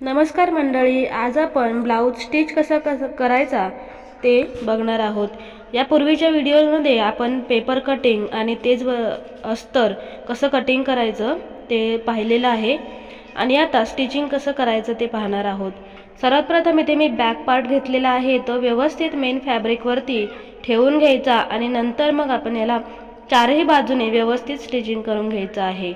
नमस्कार मंडळी आज आपण ब्लाऊज स्टिच कसा कसं करायचा ते बघणार आहोत. यापूर्वीच्या व्हिडिओमध्ये आपण पेपर कटिंग आणि तेच व अस्तर कसं कटिंग करायचं ते पाहिलेलं आहे आणि आता स्टिचिंग कसं करायचं ते पाहणार आहोत. सर्वात प्रथम इथे मी बॅक पार्ट घेतलेला आहे तो व्यवस्थित मेन फॅब्रिकवरती ठेवून घ्यायचा आणि नंतर मग आपण याला चारही बाजूने व्यवस्थित स्टिचिंग करून घ्यायचं आहे.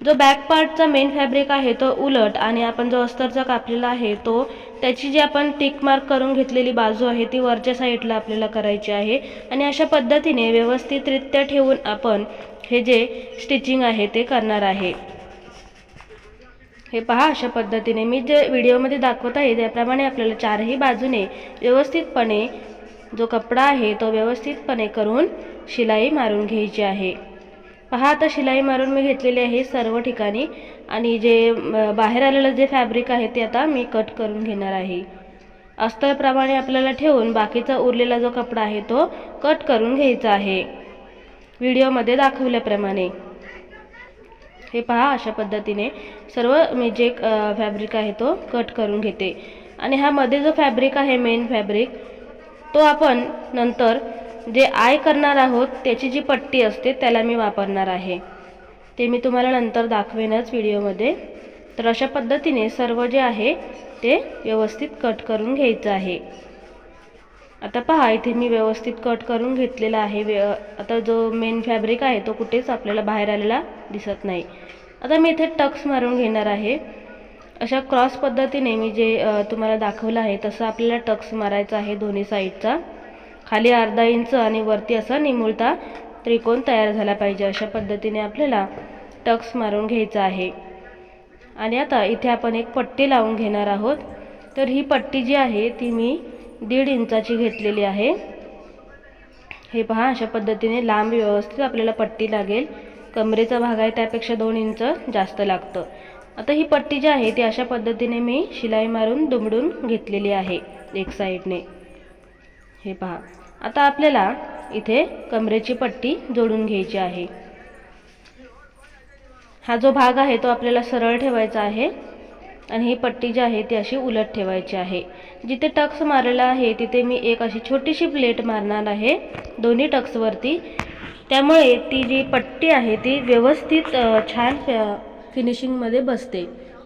जो बॅक पार्टचा मेन फॅब्रिक आहे तो उलट आणि आपण जो अस्तरचा कापलेला आहे तो त्याची जी आपण टिक मार्क करून घेतलेली बाजू आहे ती वरच्या साईडला आपल्याला करायची आहे. आणि अशा पद्धतीने व्यवस्थितरित्या ठेवून आपण हे जे स्टिचिंग आहे ते करणार आहे. हे पहा अशा पद्धतीने. मी जे व्हिडिओमध्ये दाखवत आहे त्याप्रमाणे आपल्याला चारही बाजूने व्यवस्थितपणे जो कपडा आहे तो व्यवस्थितपणे करून शिलाई मारून घ्यायची आहे. पहा आता शिलाई मारून मी घेतलेली आहे सर्व ठिकाणी. आणि जे बाहेर आलेलं जे फॅब्रिक आहे ते आता मी कट करून घेणार आहे. अस्तरप्रमाणे आपल्याला ठेवून बाकीचा उरलेला जो कपडा आहे तो कट करून घ्यायचा आहे. व्हिडिओमध्ये दाखवल्याप्रमाणे. हे पहा अशा पद्धतीने सर्व मी जे फॅब्रिक आहे तो कट करून घेते. आणि हा मध्ये जो फॅब्रिक आहे मेन फॅब्रिक तो आपण नंतर जे आय करणार आहोत त्याची जी पट्टी असते त्याला मी वापरणार आहे. ते मी तुम्हाला नंतर दाखवेनच व्हिडिओमध्ये. तर अशा पद्धतीने सर्व जे आहे ते व्यवस्थित कट करून घ्यायचं आहे. आता पहा इथे मी व्यवस्थित कट करून घेतलेला आहे. व्य आता जो मेन फॅब्रिक आहे तो कुठेच आपल्याला बाहेर आलेला दिसत नाही. आता मी इथे टक्स मारून घेणार आहे. अशा क्रॉस पद्धतीने मी जे तुम्हाला दाखवलं आहे तसं आपल्याला टक्स मारायचा आहे दोन्ही साईडचा. खाली अर्धा इंच आणि वरती असा निमुळता त्रिकोण तयार झाला पाहिजे अशा पद्धतीने आपल्याला टक्स मारून घ्यायचा आहे. आणि आता इथे आपण एक पट्टी लावून घेणार आहोत. तर ही पट्टी जी आहे ती मी दीड इंचाची घेतलेली आहे. हे पहा अशा पद्धतीने लांब व्यवस्थित आपल्याला पट्टी लागेल. कमरेचा भाग आहे त्यापेक्षा दोन इंच जास्त लागतं. आता ही पट्टी जी आहे ती अशा पद्धतीने मी शिलाई मारून दुमडून घेतलेली आहे एक साईडने. हे पहा. आता आपल्याला इथे कमरेची पट्टी जोडून घ्यायची आहे. हा जो भाग आहे तो आपल्याला सरळ ठेवायचा आहे आणि ही पट्टी जी आहे ती अशी उलट ठेवायची आहे. जिथे टक्स मारलेला आहे तिथे मी एक अशी छोटीशी प्लेट मारणार आहे दोन्ही टक्सवरती त्यामुळे ती जी पट्टी आहे ती व्यवस्थित छान फिनिशिंगमध्ये बसते.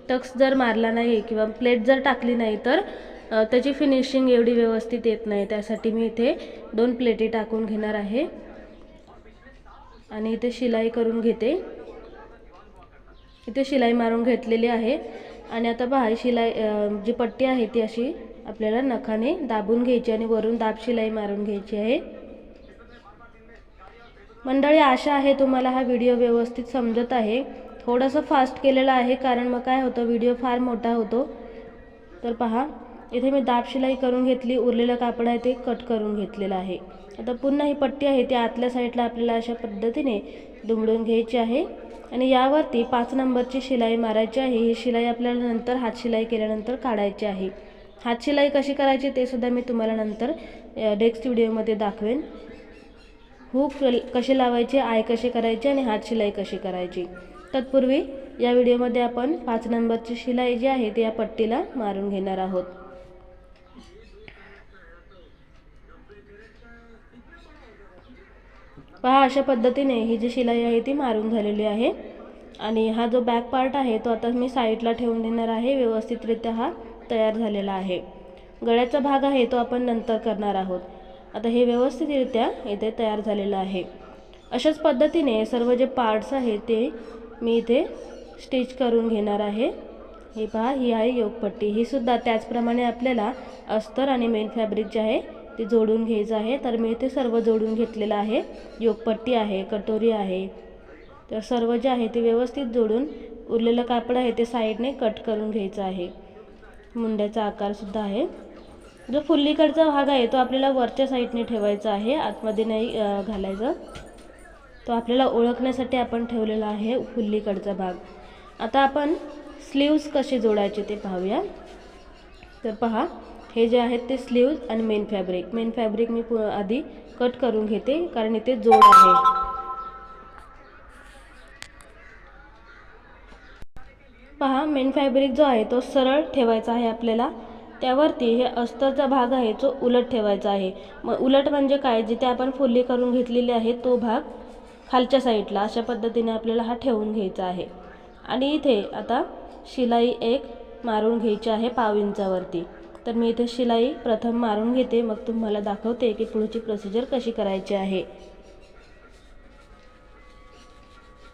टक्स जर मारला नाही किंवा प्लेट जर टाकली नाही तर त्याची फिनिशिंग एवढी व्यवस्थित येत नाही. त्यासाठी मी इथे दोन प्लेटी टाकून घेणार आहे. आणि इथे शिलाई करून घेते. इथे शिलाई मारून घेतलेली आहे. आणि आता पहा शिलाई जी पट्टी आहे ती अशी आपल्याला नखाने दाबून घ्यायची आणि वरून दाब शिलाई मारून घ्यायची आहे. मंडळी आशा आहे तुम्हाला हा व्हिडिओ व्यवस्थित समजत आहे. थोडंसं फास्ट केलेलं आहे कारण मग काय होतं व्हिडिओ फार मोठा होतो. तर पहा इथे मी दाब शिलाई करून घेतली उरलेलं कापड आहे ते कट करून घेतलेलं आहे. आता पुन्हा ही पट्टी आहे ती आतल्या साईडला आपल्याला अशा पद्धतीने दुमडून घ्यायची आहे. आणि यावरती पाच नंबरची शिलाई मारायची आहे. ही शिलाई आपल्याला नंतर हात शिलाई केल्यानंतर काढायची आहे. हात शिलाई कशी करायची ते सुद्धा मी तुम्हाला नंतर नेक्स्ट व्हिडिओमध्ये दाखवेन. हुक कशी लावायची आय कशी करायची आणि हात शिलाई कशी करायची. तत्पूर्वी या व्हिडिओमध्ये आपण पाच नंबरची शिलाई जी आहे ती या पट्टीला मारून घेणार आहोत. पहा अशा पद्धतीने ही जी शिलाई आहे ती मारून झालेली आहे. आणि हा जो बॅक पार्ट आहे तो आता मी साईडला ठेवून देणार आहे. व्यवस्थितरित्या हा तयार झालेला आहे. गळ्याचा भाग आहे तो आपण नंतर करणार आहोत. आता हे व्यवस्थितरित्या इथे तयार झालेलं आहे. अशाच पद्धतीने सर्व जे पार्ट्स आहेत ते मी इथे स्टिच करून घेणार आहे. हे पहा ही आहे योगपट्टी. ही सुद्धा त्याचप्रमाणे आपल्याला अस्तर आणि मेन फॅब्रिक जे आहे ते जोडून घ्यायचं आहे. तर मी ते सर्व जोडून घेतलेलं आहे. योगपट्टी आहे कटोरी आहे. तर सर्व जे आहे ते व्यवस्थित जोडून उरलेलं कापड आहे ते साईडने कट करून घ्यायचं आहे. मुंड्याचा आकारसुद्धा आहे. जो फुल्लीकडचा भाग आहे तो आपल्याला वरच्या साईडने ठेवायचा आहे. आतमध्ये नाही घालायचं. तो आपल्याला ओळखण्यासाठी आपण ठेवलेला आहे फुल्लीकडचा भाग. आता आपण स्लीव्स कसे जोडायचे ते पाहूया. तर पहा हे जे आहेत ते स्लीव्ज आणि मेन फॅब्रिक मेन फॅब्रिक मी पु- आधी कट करून घेते कारण इथे जोड आहे. पहा मेन फॅब्रिक जो आहे तो सरळ ठेवायचा आहे आपल्याला. त्यावरती हे अस्तरचा भाग आहे जो उलट ठेवायचा आहे. मग उलट म्हणजे काय? जिथे आपण फुल्ली करून घेतलेली आहे तो भाग खालच्या साईडला अशा पद्धतीने आपल्याला हा ठेवून घ्यायचा आहे. आणि इथे आता शिलाई एक मारून घ्यायची आहे पाव इंचावरती. तर मी इथे शिलाई प्रथम मारून घेते. मग तुम्हाला दाखवते की पुढची प्रोसिजर कशी करायची आहे.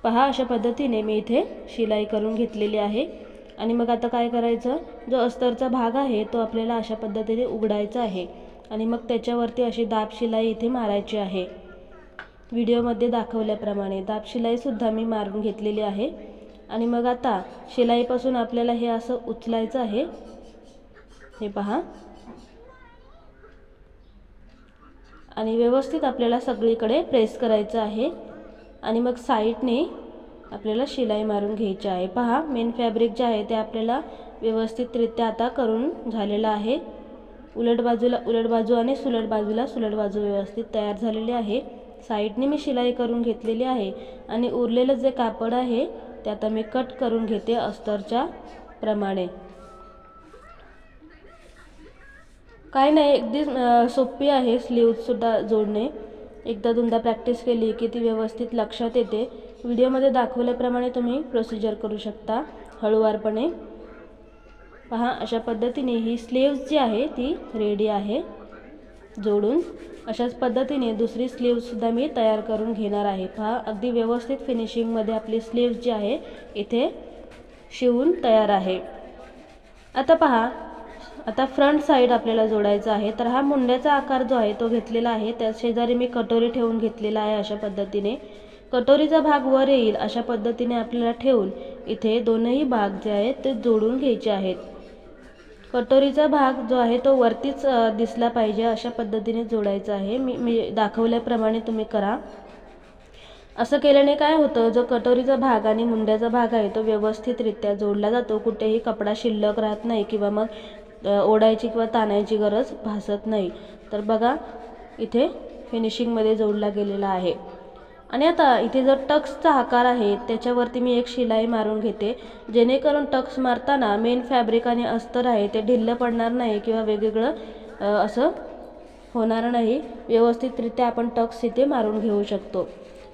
पहा अशा पद्धतीने मी इथे शिलाई करून घेतलेली आहे. आणि मग आता काय करायचं? जो अस्तरचा भाग आहे तो आपल्याला अशा पद्धतीने उघडायचा आहे. आणि मग त्याच्यावरती अशी दाब शिलाई इथे मारायची आहे. व्हिडिओमध्ये दाखवल्याप्रमाणे दाब शिलाईसुद्धा मी मारून घेतलेली आहे. आणि मग आता शिलाईपासून आपल्याला हे असं उचलायचं आहे. हे पहा. आणि व्यवस्थित आपल्याला सगळीकडे प्रेस करायचं आहे. आणि मग साईडने आपल्याला शिलाई मारून घ्यायची आहे. पहा मेन फॅब्रिक जे आहे ते आपल्याला व्यवस्थितरित्या आता करून झालेलं आहे. उलट बाजूला उलट बाजू आणि सुलट बाजूला सुलट बाजू व्यवस्थित तयार झालेली आहे. साईडने मी शिलाई करून घेतलेली आहे. आणि उरलेलं जे कापड आहे ते आता मी कट करून घेते अस्तरच्या प्रमाणे. काय नाही अगदी सोपी आहे स्लीव्हसुद्धा जोडणे. एकदा दोनदा प्रॅक्टिस केली की ती व्यवस्थित लक्षात येते. व्हिडिओमध्ये दाखवल्याप्रमाणे तुम्ही प्रोसिजर करू शकता हळूवारपणे. पहा अशा पद्धतीने ही स्लीव्ज जी आहे ती रेडी आहे. जोडून अशाच पद्धतीने दुसरी स्लीवसुद्धा मी तयार करून घेणार आहे. पहा अगदी व्यवस्थित फिनिशिंगमध्ये आपली स्लीव्ज जी आहे इथे शिवून तयार आहे. आता पहा आता फ्रंट साईड आपल्याला जोडायचा आहे. तर हा मुंड्याचा आकार जो आहे तो घेतलेला आहे. त्या शेजारी मी कटोरी ठेवून घेतलेला आहे अशा पद्धतीने. कटोरीचा भाग वर येईल अशा पद्धतीने आपल्याला ठेवून इथे दोनही भाग जे आहेत ते जोडून घ्यायचे आहेत. कटोरीचा भाग जो आहे तो वरतीच दिसला पाहिजे अशा पद्धतीने जोडायचा आहे. मी मी दाखवल्याप्रमाणे तुम्ही करा. असं केल्याने काय होतं जो कटोरीचा भाग आणि मुंड्याचा भाग आहे तो व्यवस्थितरित्या जोडला जातो. कुठेही कपडा शिल्लक राहत नाही किंवा मग ओढायची किंवा ताणायची गरज भासत नाही. तर बघा इथे फिनिशिंगमध्ये जोडला गेलेला आहे. आणि आता इथे जर टक्सचा आकार आहे त्याच्यावरती मी एक शिलाई मारून घेते. जेणेकरून टक्स मारताना मेन फॅब्रिक आणि अस्तर आहे ते ढिल्लं पडणार नाही किंवा वेगवेगळं असं होणार नाही. व्यवस्थितरित्या आपण टक्स इथे मारून घेऊ शकतो.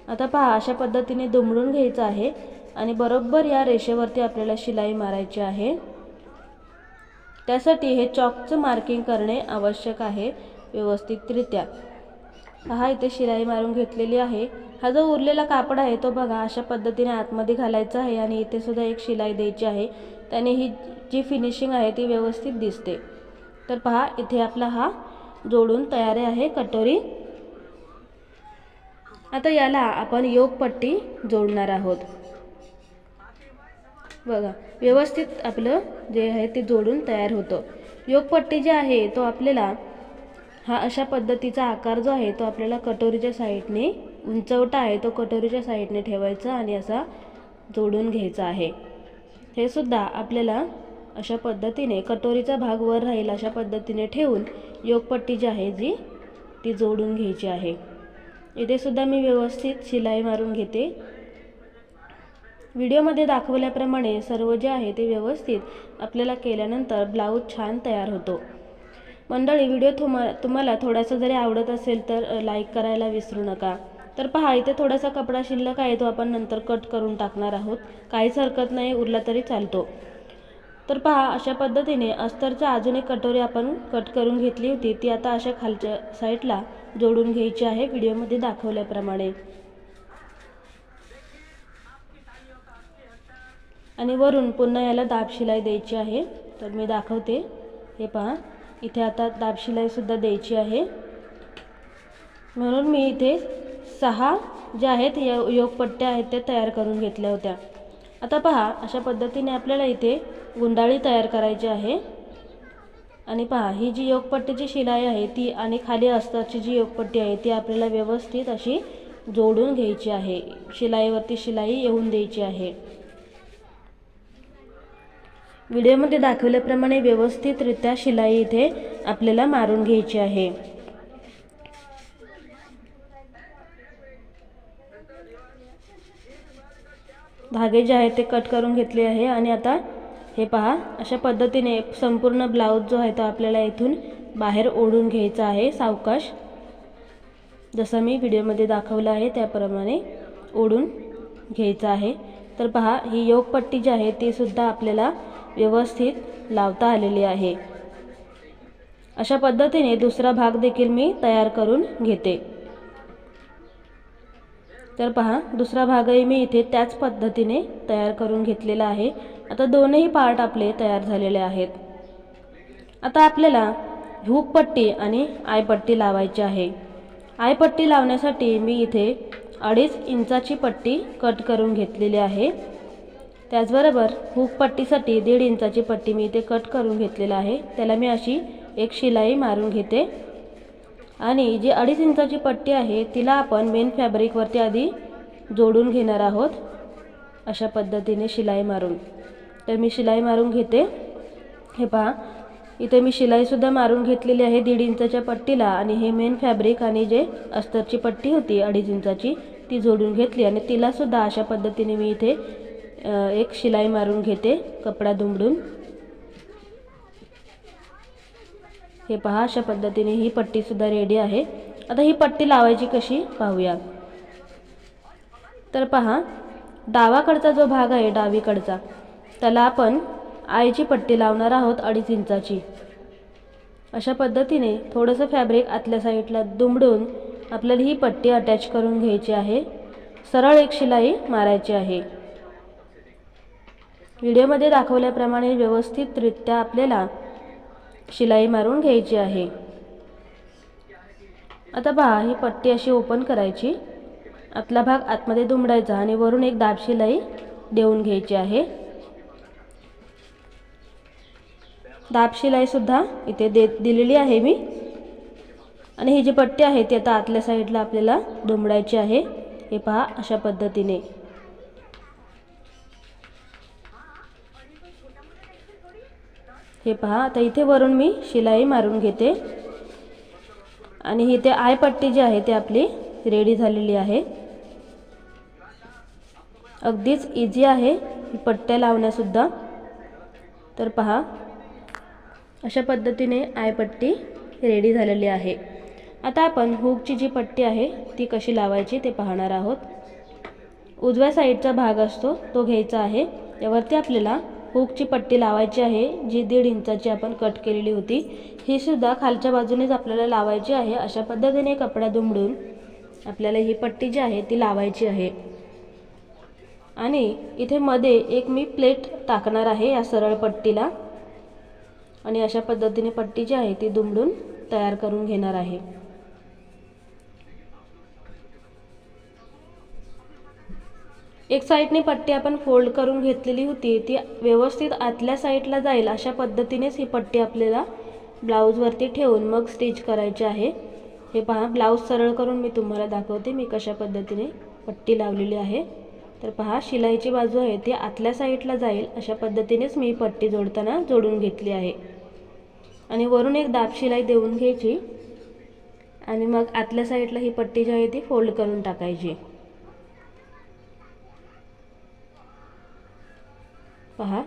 आता पहा अशा पद्धतीने दुमडून घ्यायचं आहे. आणि बरोबर या रेषेवरती आपल्याला शिलाई मारायची आहे. त्यासाठी हे चॉकचं मार्किंग करणे आवश्यक आहे व्यवस्थितरित्या. पहा इथे शिलाई मारून घेतलेली आहे. हा जो उरलेला कापड आहे तो बघा अशा पद्धतीने आतमध्ये घालायचा आहे आणि इथे सुद्धा एक शिलाई द्यायची आहे. त्याने ही जी फिनिशिंग आहे ती व्यवस्थित दिसते. तर पहा इथे आपला हा जोडून तयारी आहे कटोरी. आता याला आपण योगपट्टी जोडणार आहोत. बघा व्यवस्थित आपलं जे आहे ते जोडून तयार होतं. योगपट्टी जे आहे तो आपल्याला हा अशा पद्धतीचा आकार जो आहे तो आपल्याला कटोरीच्या साईडने उंचवटा आहे तो कटोरीच्या साईडने ठेवायचा आणि असा जोडून घ्यायचा आहे. हे सुद्धा आपल्याला अशा पद्धतीने कटोरीचा भाग वर राहील अशा पद्धतीने ठेवून योगपट्टी जी आहे जी ती जोडून घ्यायची आहे. इथे सुद्धा मी व्यवस्थित शिलाई मारून घेते. व्हिडिओमध्ये दाखवल्याप्रमाणे सर्व जे आहे ते व्यवस्थित आपल्याला केल्यानंतर ब्लाऊज छान तयार होतो. मंडळी व्हिडिओ तुम्हा तुम्हाला थोडासा जरी आवडत असेल तर लाईक करायला विसरू नका. तर पहा इथे थोडासा कपडा शिल्लक आहे तो आपण नंतर कट करून टाकणार आहोत. काहीच हरकत नाही उरला तरी चालतो. तर पहा अशा पद्धतीने अस्तरच्या अजून एक कटोरी आपण कट करून घेतली होती. ती आता अशा खालच्या साईडला जोडून घ्यायची आहे व्हिडिओमध्ये दाखवल्याप्रमाणे. आणि वरून पुन्हा याला दाब शिलाई द्यायची आहे. तर मी दाखवते. हे पहा. इथे आता दाब शिलाईसुद्धा द्यायची आहे. म्हणून मी इथे सहा ज्या आहेत या योगपट्ट्या आहेत त्या तयार करून घेतल्या होत्या. आता पहा अशा पद्धतीने आपल्याला इथे गुंडाळी तयार करायची आहे. आणि पहा ही जी योगपट्टीची शिलाई आहे ती आणि खाली असताची जी योगपट्टी आहे ती आपल्याला व्यवस्थित अशी जोडून घ्यायची आहे. शिलाईवरती शिलाई येऊन द्यायची आहे. व्हिडिओमध्ये दाखवल्याप्रमाणे व्यवस्थितरित्या शिलाई इथे आपल्याला मारून घ्यायची आहे. धागे जे आहेत ते कट करून घेतले आहे आणि आता हे पहा अशा पद्धतीने संपूर्ण ब्लाऊज जो आहे तो आपल्याला इथून बाहेर ओढून घ्यायचा आहे सावकाश. जसं मी व्हिडिओमध्ये दाखवलं आहे त्याप्रमाणे ओढून घ्यायचं आहे. तर पहा ही योगपट्टी जी आहे ती सुद्धा आपल्याला व्यवस्थित लावता आलेली आहे. अशा पद्धतीने दुसरा भाग देखील मी तयार करून घेते. तर पहा दुसरा भागही मी इथे त्याच पद्धतीने तयार करून घेतलेला आहे. आता दोनही पार्ट आपले तयार झालेले आहेत. आता आपल्याला हुकपट्टी आणि आयपट्टी लावायची आहे. आयपट्टी लावण्यासाठी मी इथे अडीच इंचाची पट्टी कट करून घेतलेली आहे. त्याचबरोबर हुकपट्टीसाठी दीड इंचाची पट्टी मी इथे कट करून घेतलेला आहे. त्याला मी अशी एक शिलाई मारून घेते. आणि जी अडीच इंचाची पट्टी आहे तिला आपण मेन फॅब्रिकवरती आधी जोडून घेणार आहोत. अशा पद्धतीने शिलाई मारून. तर मी शिलाई मारून घेते. हे पहा. इथे मी शिलाईसुद्धा मारून घेतलेली आहे दीड इंचाच्या पट्टीला. आणि हे मेन फॅब्रिक आणि जे अस्तरची पट्टी होती अडीच इंचाची ती जोडून घेतली. आणि तिलासुद्धा अशा पद्धतीने मी इथे एक शिलाई मारून घेते कपडा दुमडून. हे पहा अशा पद्धतीने ही पट्टीसुद्धा रेडी आहे. आता ही पट्टी लावायची कशी? पाहूया. तर पहा डावाकडचा जो भाग आहे डावीकडचा त्याला आपण आईची पट्टी लावणार आहोत अडीच इंचाची. अशा पद्धतीने थोडंसं फॅब्रिक आतल्या साईडला दुमडून आपल्याला ही पट्टी अटॅच करून घ्यायची आहे. सरळ एक शिलाई मारायची आहे. व्हिडिओमध्ये दाखवल्याप्रमाणे व्यवस्थितरित्या आपल्याला शिलाई मारून घ्यायची आहे. आता पहा ही पट्टी अशी ओपन करायची. आतला भाग आतमध्ये दुमडायचा आणि वरून एक दाब शिलाई देऊन घ्यायची आहे. दाब शिलाईसुद्धा इथे दे दिलेली आहे मी. आणि ही जी पट्टी आहे ती आता आतल्या साईडला आपल्याला दुमडायची आहे. हे पहा अशा पद्धतीने. हे पहा आता इथे वरून मी शिलाई मारून घेते. आणि इथे आयपट्टी जी आहे ती आपली रेडी झालेली आहे. अगदीच इझी आहे पट्ट्या लावण्यासुद्धा. तर पहा अशा पद्धतीने आयपट्टी रेडी झालेली आहे. आता आपण हुकची जी पट्टी आहे ती कशी लावायची ते पाहणार आहोत. उजव्या साईडचा भाग असतो तो घ्यायचा आहे. त्यावरती आपल्याला हुकची पट्टी लावायची आहे जी दीड इंचाची आपण कट केलेली होती. ही सुद्धा खालच्या बाजूनेच आपल्याला लावायची आहे अशा पद्धतीने कपडा दुमडून आपल्याला ही पट्टी जी आहे ती लावायची आहे. आणि इथे मध्ये एक मी प्लेट टाकणार आहे या सरळ पट्टीला. आणि अशा पद्धतीने पट्टी जी आहे ती दुमडून तयार करून घेणार आहे. एक साईडने पट्टी आपण फोल्ड करून घेतलेली होती ती व्यवस्थित आतल्या साईडला जाईल अशा पद्धतीनेच ही पट्टी आपल्याला ब्लाऊजवरती ठेवून मग स्टिच करायची आहे. हे पहा ब्लाऊज सरळ करून मी तुम्हाला दाखवते मी कशा पद्धतीने पट्टी लावलेली आहे. तर पहा शिलाईची बाजू आहे ती आतल्या साईडला जाईल अशा पद्धतीनेच मी पट्टी जोडताना जोडून घेतली आहे. आणि वरून एक दाब शिलाई देऊन घ्यायची आणि मग आतल्या साईडला ही पट्टी जी आहे ती फोल्ड करून टाकायची. पहा.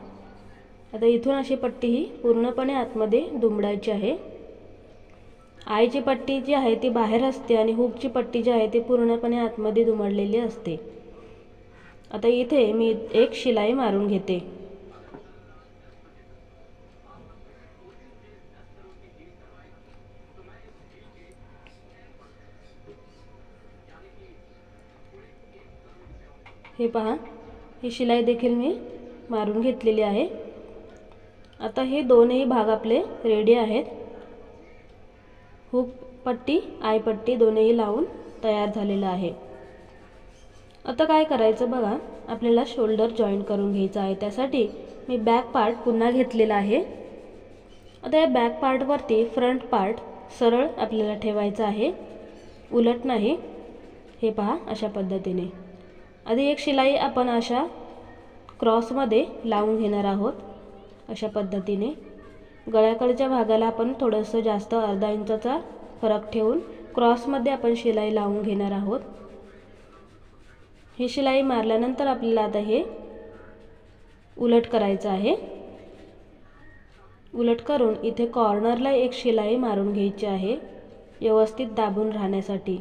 आता इथून अशी पट्टी ही पूर्णपणे आतमध्ये दुमडायची आहे. आईची पट्टी जी आहे ती बाहेर असते आणि हुकची पट्टी जी आहे ती पूर्णपणे आतमध्ये दुमडलेली असते. आता इथे मी एक शिलाई मारून घेते. हे पहा. ही शिलाई देखील मी मारून घेतलेली आहे. आता हे दोनही भाग आपले रेडी आहेत. हुक पट्टी आयपट्टी दोनही लावून तयार झालेलं आहे. आता काय करायचं बघा आपल्याला शोल्डर जॉईन करून घ्यायचं आहे. त्यासाठी मी बॅक पार्ट पुन्हा घेतलेला आहे. आता या बॅक पार्टवरती फ्रंट पार्ट सरळ आपल्याला ठेवायचा आहे. उलट नाही. हे पहा अशा पद्धतीने. आधी एक शिलाई आपण अशा क्रॉसमध्ये लावून घेणार आहोत. अशा पद्धतीने गळ्याकडच्या भागाला आपण थोडंसं जास्त अर्धा इंचाचा फरक ठेवून क्रॉसमध्ये आपण शिलाई लावून घेणार आहोत. ही शिलाई मारल्यानंतर आपल्याला आता हे उलट करायचं आहे. उलट करून इथे कॉर्नरला एक शिलाई मारून घ्यायची आहे व्यवस्थित दाबून राहण्यासाठी.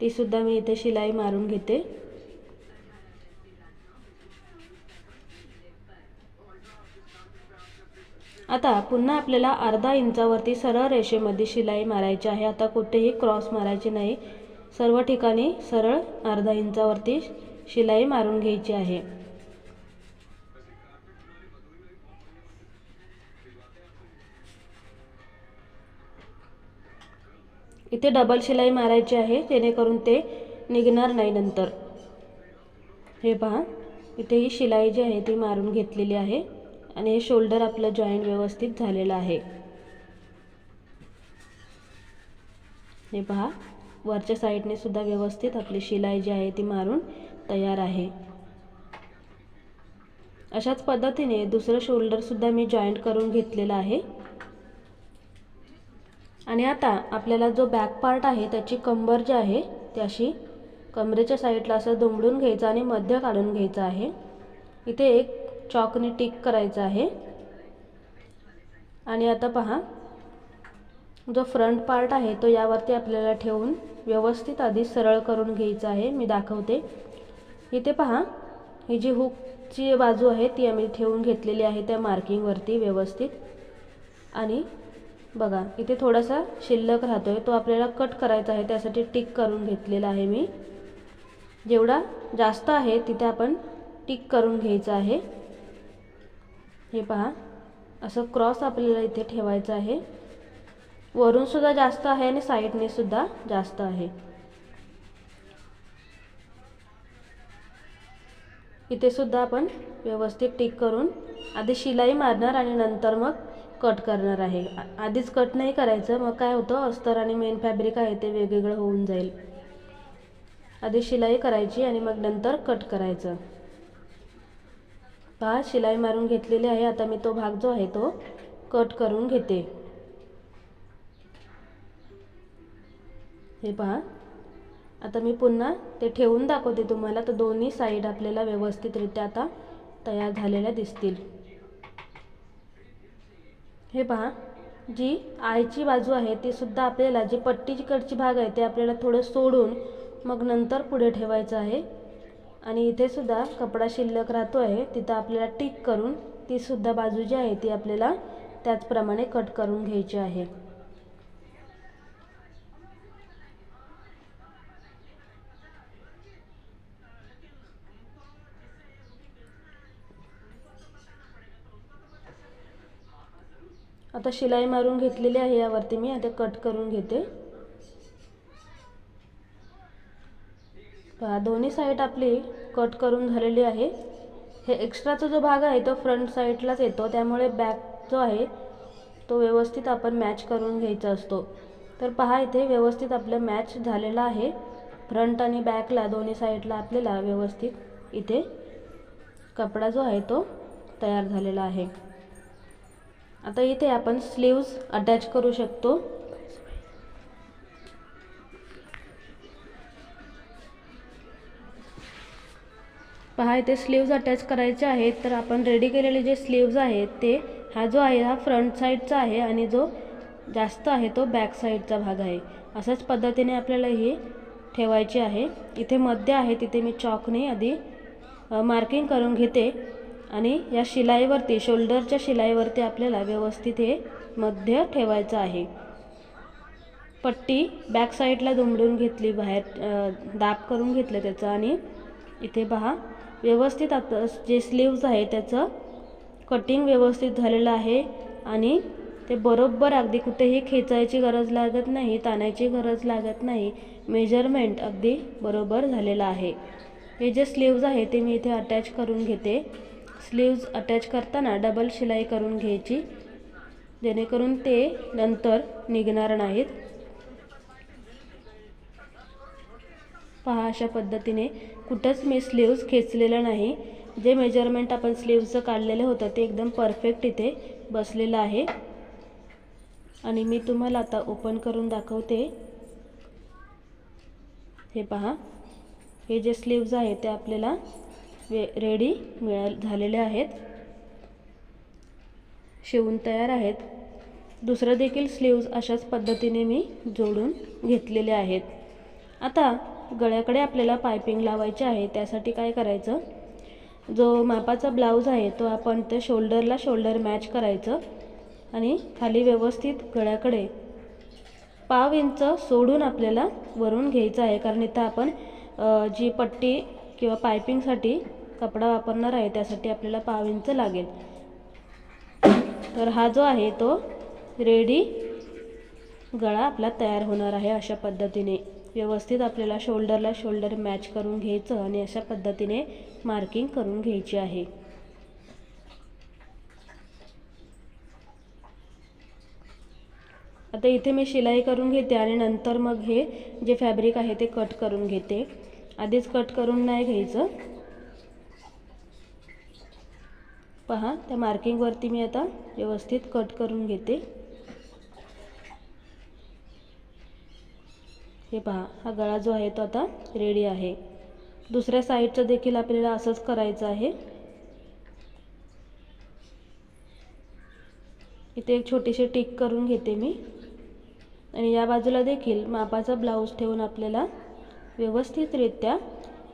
तीसुद्धा मी इथे शिलाई मारून घेते. आता पुन्हा आपल्याला अर्धा इंचावरती सरळ रेषेमध्ये शिलाई मारायची आहे. आता कुठेही क्रॉस मारायची नाही. सर्व ठिकाणी सरळ अर्धा इंचावरती शिलाई मारून घ्यायची आहे. इथे डबल शिलाई मारायची आहे. जेणेकरून ते निघणार नाही नंतर. हे पहा. इथे ही शिलाई जी आहे ती मारून घेतलेली आहे. आणि हे शोल्डर आपलं जॉईंट व्यवस्थित झालेलं आहे. हे पहा वरच्या साईडने सुद्धा व्यवस्थित आपली शिलाई जी आहे ती मारून तयार आहे. अशाच पद्धतीने दुसरं शोल्डरसुद्धा मी जॉईंट करून घेतलेलं आहे. आणि आता आपल्याला जो बॅक पार्ट आहे त्याची कंबर जी आहे त्याशी कमरेच्या साईडला असं दुमडून घ्यायचं आणि मध्य काढून घ्यायचं आहे. इथे एक चॉकने टिक करायचं आहे. आणि आता पहा जो फ्रंट पार्ट आहे तो यावरती आपल्याला ठेवून व्यवस्थित आधी सरळ करून घ्यायचं आहे. मी दाखवते. इथे पहा ही जी हुकची बाजू आहे ती आम्ही ठेवून घेतलेली आहे त्या मार्किंगवरती व्यवस्थित. आणि बघा इथे थोडासा शिल्लक राहतो आहे तो आपल्याला कट करायचा आहे त्यासाठी टिक करून घेतलेला आहे मी. जेवढा जास्त आहे तिथे आपण टिक करून घ्यायचं आहे. हे पहा. असं क्रॉस आपल्याला इथे ठेवायचं आहे. वरूनसुद्धा जास्त आहे आणि साईडने सुद्धा जास्त आहे. इथे सुद्धा आपण व्यवस्थित टिक करून आधी शिलाई मारणार आणि नंतर मग कट करणार आहे. आधीच कट नाही करायचं मग काय होतं? अस्तर आणि मेन फॅब्रिक आहे ते वेगवेगळं होऊन जाईल. आधी शिलाई करायची आणि मग नंतर कट करायचं. पहा शिलाई मारून घेतलेली आहे. आता मी तो भाग जो आहे तो कट करून घेते. हे पहा. आता मी पुन्हा ते ठेवून दाखवते तुम्हाला. तर दोन्ही साईड आपल्याला व्यवस्थितरित्या आता तयार झालेल्या दिसतील. हे पहा. जी आईची बाजू आहे ती सुद्धा आपल्याला जी पट्टीकडची भाग आहे ते आपल्याला थोडं सोडून मग नंतर पुढे ठेवायचं आहे. आणि इथे सुद्धा कपडा शिल्लक राहतो आहे तिथं आपल्याला टिक करून ती सुद्धा बाजू जी आहे ती आपल्याला त्याचप्रमाणे कट करून घ्यायची आहे. आता शिलाई मारून घेतलेली आहे यावरती मी आता कट करून घेते. दोन्ही साईड आपली कट करून झालेली आहे. हे एक्स्ट्राचा जो भाग आहे तो फ्रंट साईडलाच येतो. त्यामुळे बॅक जो आहे तो व्यवस्थित आपण मॅच करून घ्यायचा असतो. तर पहा इथे व्यवस्थित आपलं मॅच झालेलं आहे. फ्रंट आणि बॅकला दोन्ही साईडला आपल्याला व्यवस्थित इथे कपडा जो आहे तो तयार झालेला आहे. आता इथे आपण स्लीव्ज अटॅच करू शकतो. पहा इथे स्लीव्ज अटॅच करायचे आहेत. तर आपण रेडी केलेले जे स्लीव्ज आहेत ते हा जो आहे हा फ्रंट साईडचा आहे आणि जो जास्त आहे तो बॅक साईडचा भाग आहे. अशाच पद्धतीने आपल्याला ही ठेवायची आहे. इथे मध्य आहे तिथे मी चॉकने आधी मार्किंग करून घेते. आणि या शिलाईवरती शोल्डरच्या शिलाईवरती आपल्याला व्यवस्थित हे मध्य ठेवायचं आहे. पट्टी बॅक साईडला दुमडून घेतली बाहेर दाब करून घेतलं त्याचं. आणि इथे पहा व्यवस्थित आता जे स्लीव्ज आहे त्याचं कटिंग व्यवस्थित झालेलं आहे. आणि ते बरोबर अगदी कुठेही खेचायची गरज लागत नाही ताणायची गरज लागत नाही. मेजरमेंट अगदी बरोबर झालेलं आहे. हे जे स्लीव्ज आहे ते मी इथे अटॅच करून घेते. स्लीव्ज अटॅच करताना डबल शिलाई करून घ्यायची. जेणेकरून ते नंतर निघणार नाहीत. पहा अशा पद्धतीने कुठंच मी स्लीव्ज खेचलेलं नाही. जे मेजरमेंट आपण स्लीव्जचं काढलेलं होतं ते एकदम परफेक्ट इथे बसलेलं आहे. आणि मी तुम्हाला आता ओपन करून दाखवते. हे पहा. हे जे स्लीव्ज आहेत ते आपल्याला वे रेडी मिळा झालेले आहेत. शिवून तयार आहेत. दुसरं देखील स्लीव्ज अशाच पद्धतीने मी जोडून घेतलेले आहेत. आता गळ्याकडे आपल्याला पायपिंग लावायची आहे त्यासाठी काय करायचं? जो मापाचा ब्लाऊज आहे तो आपण ते शोल्डरला शोल्डर मॅच करायचं आणि खाली व्यवस्थित गळ्याकडे पाव इंच सोडून आपल्याला वरून घ्यायचं आहे. कारण इथं आपण जी पट्टी किंवा पायपिंगसाठी कपडा वापरणार आहे त्यासाठी आपल्याला पाव इंच लागेल. तर हा जो आहे तो रेडी गळा आपला तयार होणार आहे अशा पद्धतीने. व्यवस्थित आपल्याला शोल्डरला शोल्डर मॅच करून घ्यायचं आणि अशा पद्धतीने मार्किंग करून घ्यायची आहे. आता इथे मी शिलाई करून घेते आणि नंतर मग हे जे फॅब्रिक आहे ते कट करून घेते. आधीच कट करून नाही घ्यायचं. पहा त्या मार्किंगवरती मी आता व्यवस्थित कट करून घेते. हे पहा हा गळा जो आहे तो आता रेडी आहे. दुसऱ्या साईडचं देखील आपल्याला असंच करायचं आहे. इथे एक छोटीशी टिक करून घेते मी. आणि या बाजूला देखील मापाचा ब्लाऊज ठेवून आपल्याला व्यवस्थितरित्या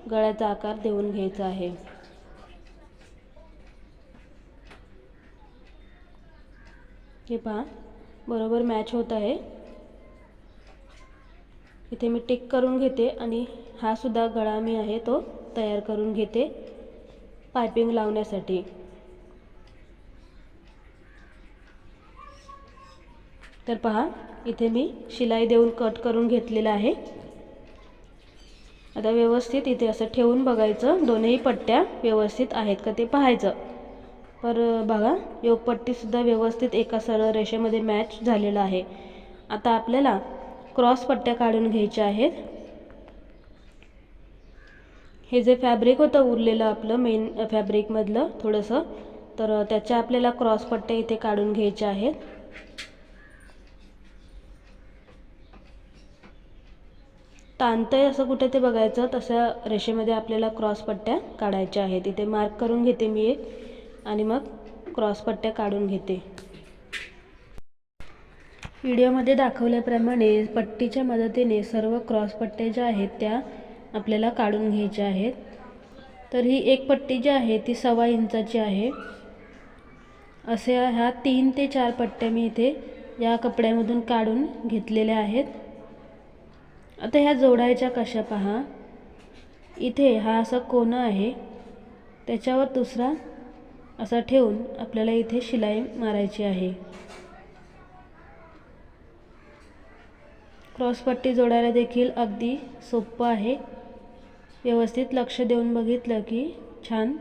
गळ्याचा आकार देऊन घ्यायचा आहे. हे पहा बरोबर मॅच होत आहे. इथे मी टिक करून घेते आणि हा सुद्धा गळा मी आहे तो तयार करून घेते पायपिंग लावण्यासाठी. तर पहा इथे मी शिलाई देऊन कट करून घेतलेला आहे. आता व्यवस्थित इथे असं ठेवून बघायचं दोनही पट्ट्या व्यवस्थित आहेत का ते पाहायचं. पर बघा योगपट्टीसुद्धा व्यवस्थित एका सरळ रेषेमध्ये मॅच झालेला आहे. आता आपल्याला क्रॉस पट्ट्या काढून घ्यायच्या आहेत. हे जे फॅब्रिक होतं उरलेलं आपलं मेन फॅब्रिकमधलं थोडंसं तर त्याच्या आपल्याला क्रॉस पट्ट्या इथे काढून घ्यायच्या आहेत. ताणतंय असं कुठे ते बघायचं तशा रेषेमध्ये आपल्याला क्रॉस पट्ट्या काढायच्या आहेत. इथे मार्क करून घेते मी एक आणि मग क्रॉस पट्ट्या काढून घेते. व्हिडिओमध्ये दाखवल्याप्रमाणे पट्टीच्या मदतीने सर्व क्रॉस पट्ट्या ज्या आहेत त्या आपल्याला काढून घ्यायच्या आहेत. तर ही एक पट्टी जी आहे ती सव्वा इंचाची आहे. असे ह्या तीन ते चार पट्ट्या मी इथे या कपड्यामधून काढून घेतलेल्या आहेत. आता ह्या जोडायच्या कशा पहा. इथे हा असा कोना आहे. त्याच्यावर दुसरा असा ठेवून आपल्याला इथे शिलाई मारायची आहे. क्रॉसपट्टी जोडायला देखील अगदी सोपं आहे. व्यवस्थित लक्ष देऊन बघितलं की छान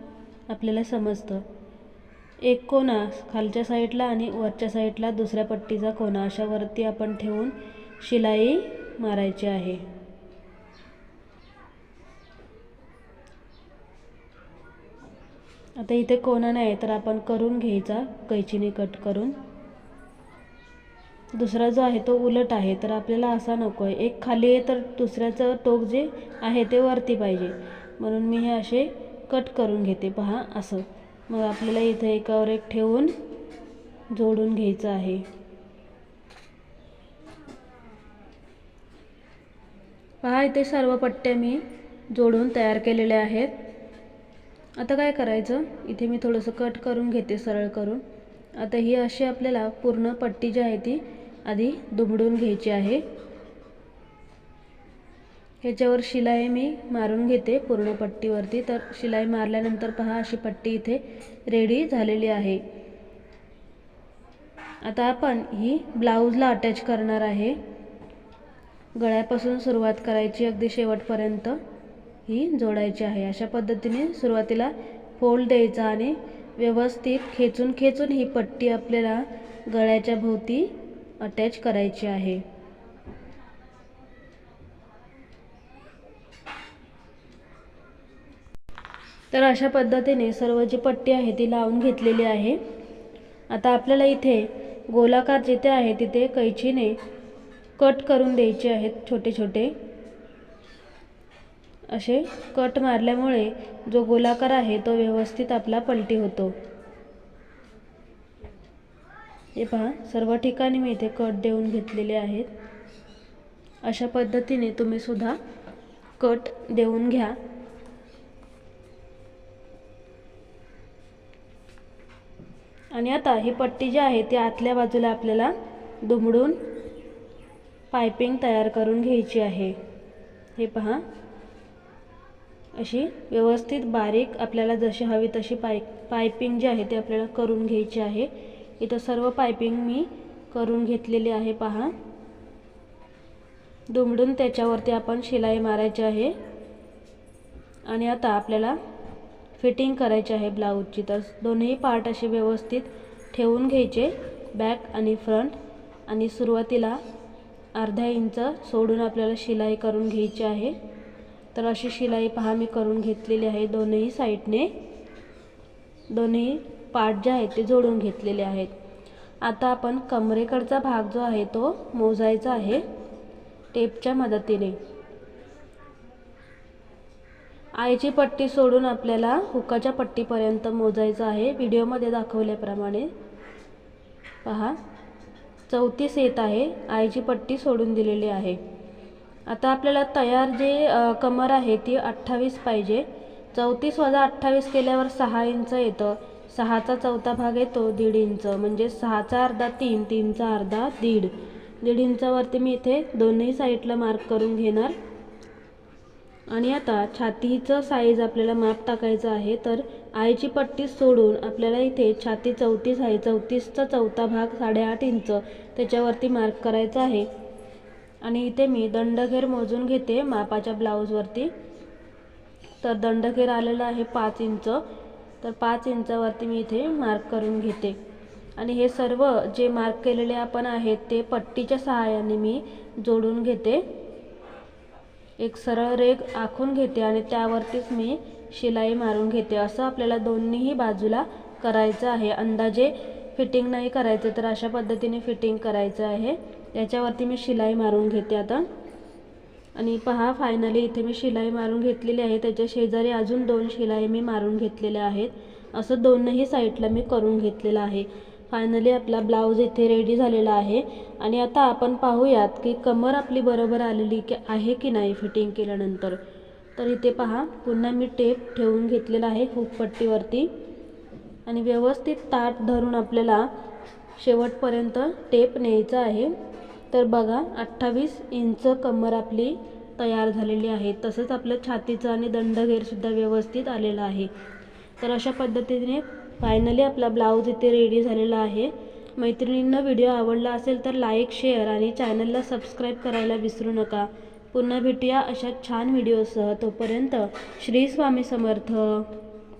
आपल्याला समजतं. एक कोना खालच्या साईडला आणि वरच्या साईडला दुसऱ्या पट्टीचा कोना अशावरती आपण ठेवून शिलाई मारायची आहे. आता इथे कोणा नाही तर आपण करून घ्यायचा कैचीने कट करून. दुसरा जो आहे तो उलट आहे. तर आपल्याला असा नको आहे. एक खाली आहे तर दुसऱ्याचं टोक जे आहे ते वरती पाहिजे. म्हणून मी हे असे कट करून घेते. पहा असं. मग आपल्याला इथे एकावर एक ठेवून जोडून घ्यायचं आहे. पहा इथे सर्व पट्ट्या मी जोडून तयार केलेल्या आहेत. आता काय करायचं? इथे मी थोडंसं कट करून घेते सरळ करून. आता ही अशी आपल्याला पूर्ण पट्टी जी आहे ती आधी दुमडून घ्यायची आहे. ह्याच्यावर शिलाई मी मारून घेते पूर्ण पट्टीवरती. तर शिलाई मारल्यानंतर पहा अशी पट्टी इथे रेडी झालेली आहे. आता आपण ही ब्लाऊजला अटॅच करणार आहे. गळ्यापासून सुरुवात करायची अगदी शेवटपर्यंत ही जोडायची आहे. अशा पद्धतीने सुरुवातीला फोल्ड द्यायचा आणि व्यवस्थित खेचून खेचून ही पट्टी आपल्याला गळ्याच्या भोवती अटॅच करायची आहे. तर अशा पद्धतीने सर्व जी पट्टी आहे ती लावून घेतलेली आहे. आता आपल्याला इथे गोलाकार जिथे आहे तिथे कैचीने कट करून द्यायचे आहेत छोटे छोटे. असे कट मारल्यामुळे जो गोलाकार आहे तो व्यवस्थित आपला पलटी होतो. हे पहा सर्व ठिकाणी मी इथे कट देऊन घेतलेले आहेत. अशा पद्धतीने तुम्ही सुद्धा कट देऊन घ्या. आणि आता ही पट्टी जी आहे ती आतल्या बाजूला आपल्याला दुमडून पायपिंग तयार करून घ्यायची आहे. हे पहा. अशी व्यवस्थित बारीक आपल्याला जशी हवी तशी पाय पायपिंग जी आहे ती आपल्याला करून घ्यायची आहे. इथं सर्व पायपिंग मी करून घेतलेली आहे पहा. दुमडून त्याच्यावरती आपण शिलाई मारायची आहे. आणि आता आपल्याला फिटिंग करायची आहे ब्लाऊजची. तर दोन्ही पार्ट असे व्यवस्थित ठेवून घ्यायचे बॅक आणि फ्रंट. आणि सुरुवातीला अर्धा इंच सोडून आपल्याला शिलाई करून घ्यायची आहे. तर अशी शिलाई पहा मी करून घेतलेली आहे दोनही साईडने. दोन्ही पार्ट जे आहेत ते जोडून घेतलेले आहेत. आता आपण कमरेकडचा भाग जो आहे तो मोजायचा आहे टेपच्या मदतीने. आईची पट्टी सोडून आपल्याला हुकाच्या पट्टीपर्यंत मोजायचं आहे. व्हिडिओमध्ये दाखवल्याप्रमाणे. पहा. चौतीस येत आहे. आईची पट्टी सोडून दिलेली आहे. आता आपल्याला तयार जे कमर आहे ती अठ्ठावीस पाहिजे. चौतीस वजा अठ्ठावीस केल्यावर सहा इंच येतं. सहाचा चौथा भाग येतो दीड इंच. म्हणजे सहाचा अर्धा तीन तीनचा अर्धा दीड. दीड इंचावरती मी इथे दोन्ही साईडला मार्क करून घेणार. आणि आता छातीचं साईज आपल्याला माप टाकायचं आहे तर आईची पट्टी सोडून आपल्याला इथे छाती चौतीस आहे. चौतीसचा चौथा भाग साडेआठ इंच. त्याच्यावरती मार्क करायचा आहे. आणि इथे मी दंडघेर मोजून घेते मापाच्या ब्लाऊजवरती तर दंडघेर आलेला आहे पाच इंच. तर पाच इंचावरती मी इथे मार्क करून घेते. आणि हे सर्व जे मार्क केलेले आपण आहेत ते पट्टीच्या सहाय्याने मी जोडून घेते. एक सरळ रेग आखून घेते आणि त्यावरतीच मी शिलाई मारून घेते. असं आपल्याला दोन्हीही बाजूला करायचं आहे. अंदाजे फिटिंग नाही करायचं तर अशा पद्धतीने फिटिंग करायचं आहे. त्याच्यावरती मी शिलाई मारून घेते आता. आणि पहा फायनली इथे मी शिलाई मारून घेतलेली आहे. त्याच्या शेजारी अजून दोन शिलाई मी मारून घेतलेल्या आहेत. असं दोनही साईडला मी करून घेतलेलं आहे. फायनली आपला ब्लाऊज इथे रेडी झालेला आहे. आणि आता आपण पाहूयात की कमर आपली बरोबर आलेली की आहे की नाही फिटिंग केल्यानंतर. तर इथे पहा पुन्हा मी टेप ठेवून घेतलेला आहे हुकपट्टीवरती आणि व्यवस्थित ताट धरून आपल्याला शेवटपर्यंत टेप न्यायचा आहे. तर बघा अठ्ठावीस इंच कमर आपली तयार झालेली आहे. तसंच आपलं छातीचं आणि दंडघेरसुद्धा व्यवस्थित आलेलं आहे. तर अशा पद्धतीने फायनली आपला ब्लाऊज इथे रेडी झालेला आहे. मैत्रिणींना व्हिडिओ आवडला असेल तर लाईक शेअर आणि चॅनलला सबस्क्राईब करायला विसरू नका. पुन्हा भेटूया अशा छान व्हिडिओसह तोपर्यंत श्री स्वामी समर्थ.